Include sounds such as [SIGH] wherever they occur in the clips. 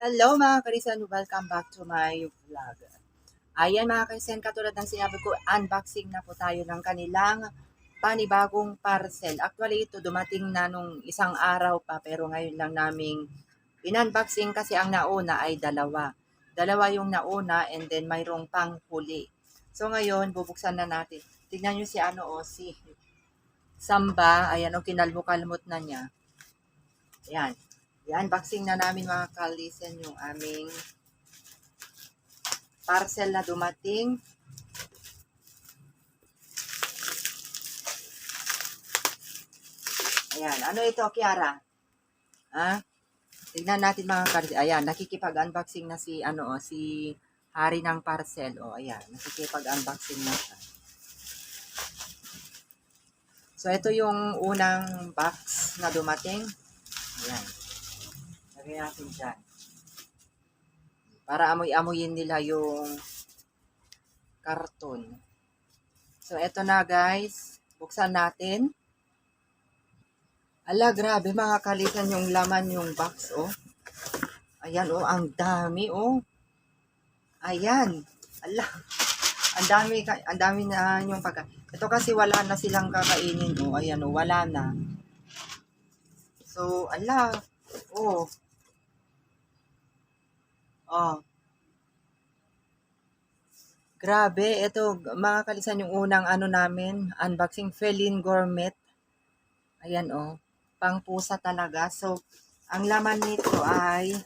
Hello mga karisan, welcome back to my vlog. Ayan mga karisan, katulad ng sinabi ko, unboxing na po tayo ng kanilang panibagong parcel. Actually ito dumating na nung isang araw pa pero ngayon lang naming in-unboxing kasi ang nauna ay dalawa. Dalawa yung nauna and then mayroong pang huli. So ngayon, bubuksan na natin. Tignan nyo si ano o, si Samba. Ayan o, kinalmo-kalmot na niya. Ayan. I-unboxing na namin mga kalisen yung aming parcel na dumating. Ayan. Ano ito, Kiara? Ha? Tignan natin mga kalisen. Ayan, nakikipag-unboxing na si, ano, oh, si hari ng parcel. O, oh, ayan. Nakikipag-unboxing na siya. So, ito yung unang box na dumating. Ayan. Lagay natin dyan. Para amoy-amoyin nila yung karton. So, eto na guys. Buksan natin. Ala, grabe mga kalitan yung laman yung box, oh. Ayan, oh, ang dami, oh. Ayan. Ala. Ang dami, ang dami na yung pagka. Ito kasi wala na silang kakainin, oh. Ayan, oh, wala na. So, ala. Oh. Oh. Grabe, ito mga kalisan yung unang ano namin, unboxing Felin Gourmet. Ayan oh, pang pusa talaga. So, ang laman nito ay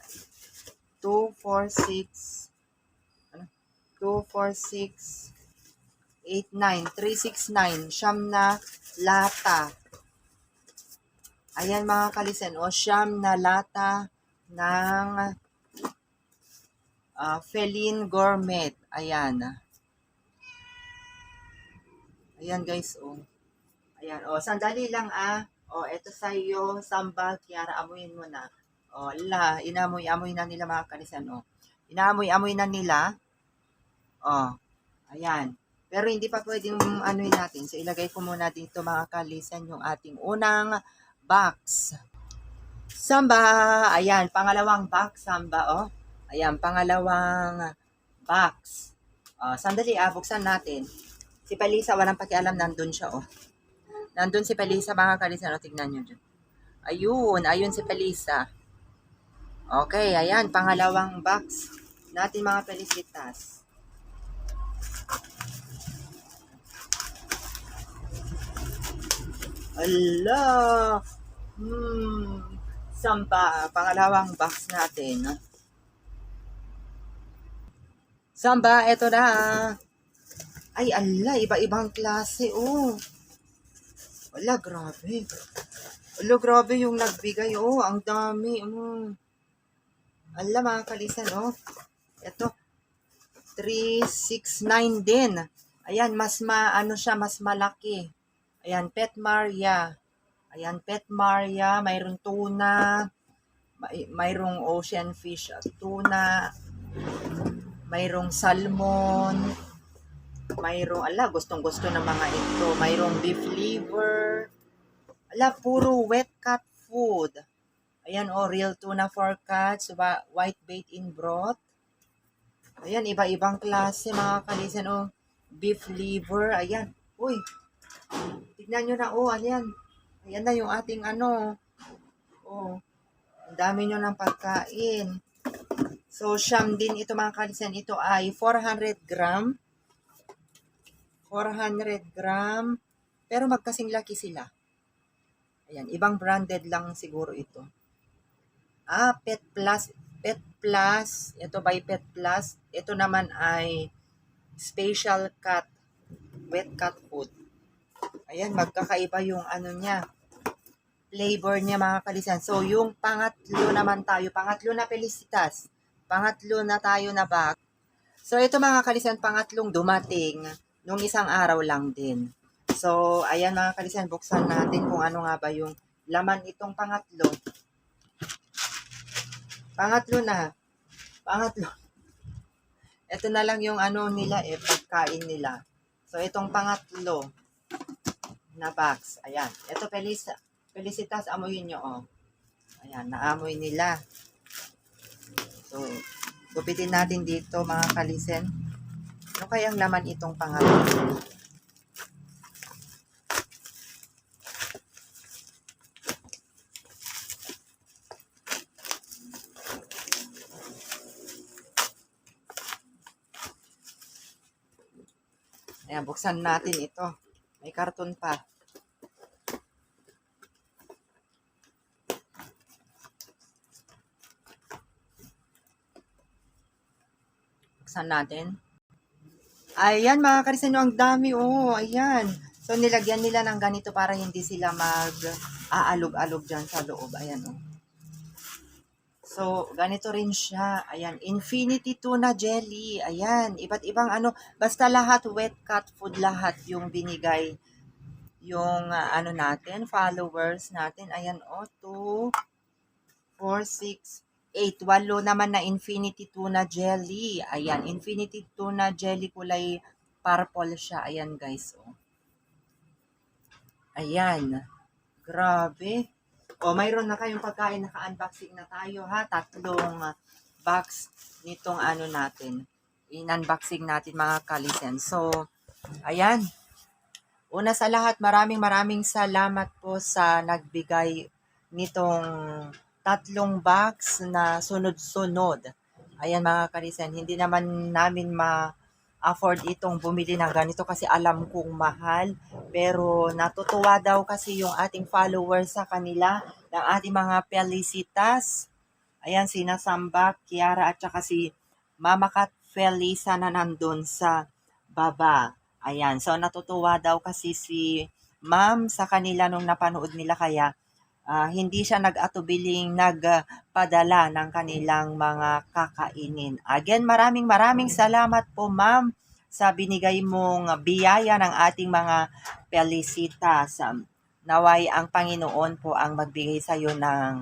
2, 4, 6, ano? 2, 4, 6, 8, 9, 3, 6, 9, siyam na lata. Ayan mga kalisan, o siyam na lata ng uh, Felin Gourmet. Ayan. Ayan guys, oh. Ayan, oh, sandali lang ah. Oh, eto sa iyo, sambal, Kiara, amuyin mo na. Oh, la, inamoy-amoy na nila mga kalisan, oh. Inaamoy-amoy na nila. Oh, ayan. Pero hindi pa pwedeng anoin natin. So, ilagay ko muna dito mga kalisan yung ating unang box. Samba, ayan, pangalawang box, samba, oh. Ayan, pangalawang box. Oh, sandali ah, buksan natin. Si Palisa, walang pakialam, nandun siya, oh. Nandun si Palisa, mga kalisan, oh, tignan nyo dyan. Ayun, ayun si Palisa. Okay, ayan, pangalawang box natin mga Pelisitas. Ala! Hmm, samba, pangalawang box natin. Samba, eto na. Ay, ala, iba-ibang klase, oh. Wala, grabe. Wala, grabe yung nagbigay, oh. Ang dami, mm. Ala, mga kalisan, oh. Ito, 369 din. Ayan, mas ma, ano siya, mas malaki. Ayan, Pet Maria. Ayan, Pet Maria. Mayroong tuna. May, mayroong ocean fish at tuna. Mayroong salmon. Mayroong, ala, gustong gusto ng mga ito. Mayroong beef liver. Ala, puro wet cat food. Ayan, oh, real tuna for cats. Ba, white bait in broth. Ayan, iba-ibang klase mga kalisan. Oh, beef liver. Ayan. Uy, tignan nyo na. Oh, ayan. Ayan na yung ating ano. Oh, ang dami nyo ng pagkain. So, siyam din ito mga kalisan. Ito ay 400 gram. 400 gram. Pero magkasing laki sila. Ayan, ibang branded lang siguro ito. Ah, Pet Plus. Pet Plus. Ito by Pet Plus. Ito naman ay Special Cat. Wet cat food. Ayan, magkakaiba yung ano niya. Flavor niya mga kalisan. So, yung pangatlo naman tayo. Pangatlo na Felicitas. Pangatlo na tayo na bag. So, ito mga kalisan, pangatlong dumating nung isang araw lang din. So, ayan mga kalisan, buksan natin kung ano nga ba yung laman itong pangatlo. Pangatlo na. Pangatlo. Ito na lang yung ano nila eh, pagkain nila. So, itong pangatlo na box. Ayan. Ito, Felicitas, amoyin nyo, oh. Ayan, naamoy nila. So, gupitin natin dito mga kalisen. Ano kayang laman itong pangalan? Ayan, buksan natin ito. May karton pa. Buksan natin. Ayan mga karisano, ang dami oh. Ayan. So nilagyan nila ng ganito para hindi sila mag aalog-alog dyan sa loob. Ayan oh. So, ganito rin siya. Ayan, infinity tuna jelly. Ayan, iba't ibang ano, basta lahat wet cat food lahat yung binigay yung ah, ano natin, followers natin. Ayan, oh, 2, 4, 6, 8. Walo naman na infinity tuna jelly. Ayan, infinity tuna jelly kulay purple siya. Ayan, guys, oh. Ayan. Grabe. O, mayroon na kayong pagkain. Naka-unboxing na tayo, ha? Tatlong box nitong ano natin. In-unboxing natin, mga kalisen. So, ayan. Una sa lahat, maraming maraming salamat po sa nagbigay nitong tatlong box na sunod-sunod. Ayan mga kalisen, hindi naman namin ma-afford itong bumili ng ganito kasi alam kong mahal. Pero natutuwa daw kasi yung ating followers sa kanila ng ating mga Felicitas. Ayan, sina Samba, Kiara at saka si Mama Kat Felisa na nandun sa baba. Ayan, so natutuwa daw kasi si ma'am sa kanila nung napanood nila kaya ah, hindi siya nag-atubiling nagpadala ng kanilang mga kakainin. Again, maraming maraming salamat po ma'am sa binigay mong biyaya ng ating mga felicitas. Naway ang Panginoon po ang magbigay sa iyo ng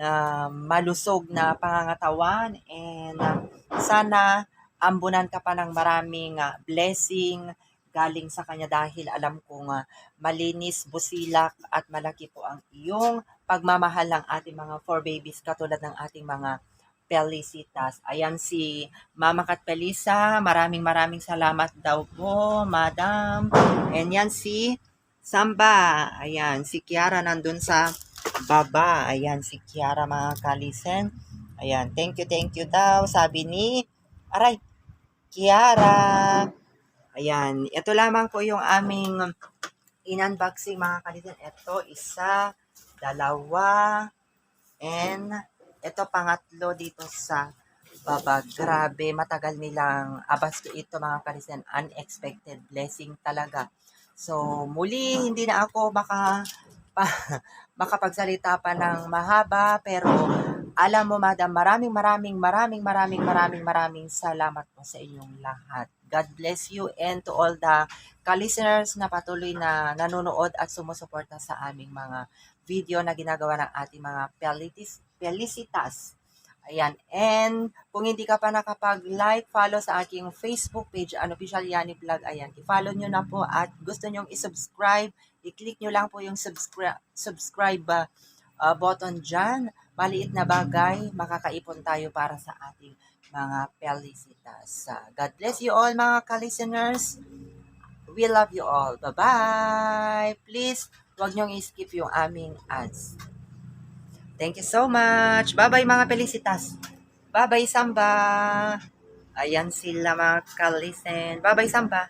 ah, malusog na pangangatawan and ah, sana ambunan ka pa ng maraming ah, blessing galing sa kanya dahil alam kong ah, malinis, busilak at malaki po ang iyong pagmamahal ng ating mga four babies katulad ng ating mga Felicitas. Ayan si Mama Kat Pelisa, maraming maraming salamat daw po, Madam. And yan si Samba. Ayan, si Kiara nandun sa baba. Ayan, si Kiara mga kalisen. Ayan, thank you, thank you daw. Sabi ni, aray, Kiara. Ayan, ito lamang po yung aming in-unboxing mga kalisen. Ito, isa, dalawa, and ito pangatlo dito sa baba. Grabe, matagal nilang abasto ito mga kalisen. Unexpected blessing talaga. So, muli, hindi na ako maka, [LAUGHS] pa, makapagsalita pa ng mahaba, pero alam mo, madam, maraming maraming maraming maraming maraming maraming salamat po sa inyong lahat. God bless you and to all the ka-listeners na patuloy na nanonood at sumusuporta sa aming mga video na ginagawa ng ating mga Pelitis, Felicitas. Ayan. And kung hindi ka pa nakapag-like, follow sa aking Facebook page, Unofficial Yani Vlog. Ayan. I-follow nyo na po at gusto nyong i-subscribe, i-click nyo lang po yung subscribe, subscribe uh, button dyan. Maliit na bagay, makakaipon tayo para sa ating mga Felicitas. Uh, God bless you all mga ka-listeners. We love you all. Bye-bye. Please, huwag niyong i-skip yung aming ads. Thank you so much. Bye-bye mga Felicitas. Bye-bye Samba. Ayan sila mga kalisen. Bye-bye Samba.